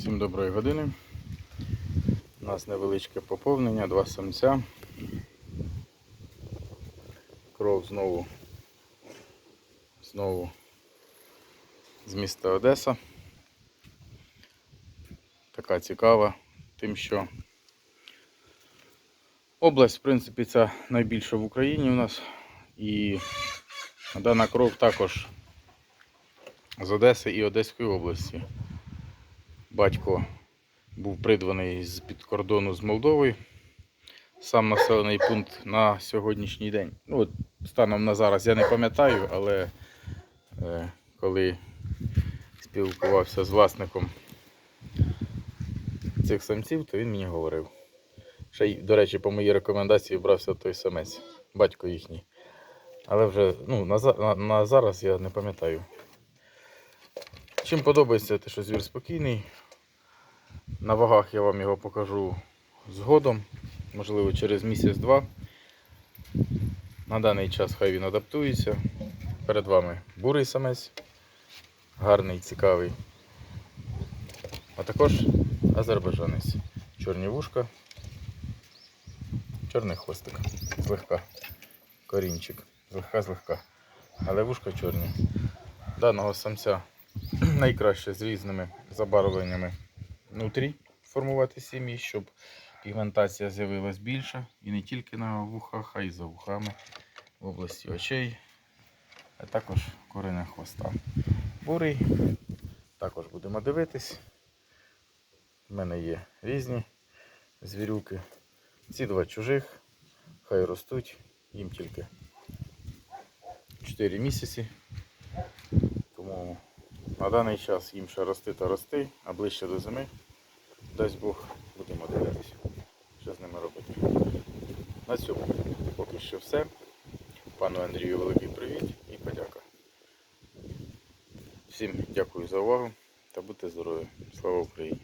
Всім доброї години. У нас невеличке поповнення, два самця. Кров знову знову з міста Одеса. Така цікава, тим, що область, в принципі, ця найбільша в Україні у нас. І дана кров також з Одеси і Одеської області. Батько був придбаний з під кордону з Молдовою. Сам населений пункт на сьогоднішній день. Ну, от станом на зараз я не пам'ятаю, але е, коли спілкувався з власником цих самців, то він мені говорив. Ще до речі, по моїй рекомендації брався той самець, батько їхній. Але вже ну, на, на, на зараз я не пам'ятаю. Чим подобається, те, що звір спокійний. На вагах я вам його покажу згодом, можливо, через місяць-два. На даний час хай він адаптується. Перед вами бурий самець, гарний, цікавий. А також азербайджанець. Чорні вушка, чорний хвостик, злегка, корінчик, злегка-злегка. Але вушка чорні. Даного самця найкраще з різними забарвленнями внутрі формувати сім'ї, щоб пігментація з'явилась більша. І не тільки на вухах, а й за вухами в області очей, а також корення хвоста. Бурий. Також будемо дивитись. У мене є різні звірюки. Ці два чужих, хай ростуть, їм тільки 4 місяці. Тому на даний час їм ще рости та рости, а ближче до зими, дасть Бог, будемо дивитися, що з ними робити. На цьому поки що все. Пану Андрію великий привіт і подяка. Всім дякую за увагу та будьте здорові. Слава Україні!